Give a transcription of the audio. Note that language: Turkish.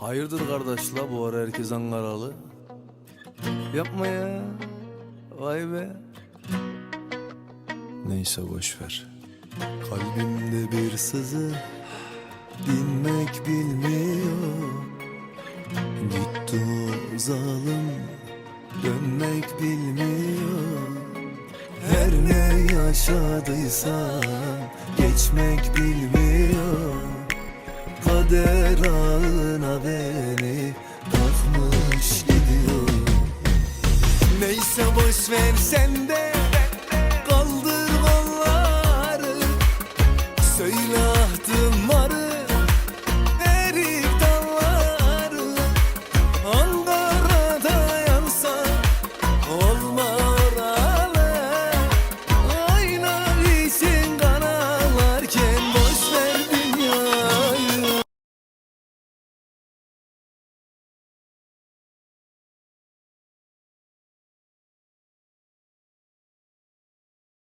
Hayırdır kardeş la bu ara herkes Ankaralı? Yapma ya. Vay be. Neyse boş ver. Kalbimde bir sızı dinmek bilmiyor. Gitti o zalim dönmek bilmiyor. Her ne yaşadıysam geçmek bilmiyor kader ağına beni Bırakmış gidiyor. Neyse boş ver sen de Kaldır kolları. Söyle ahtım varım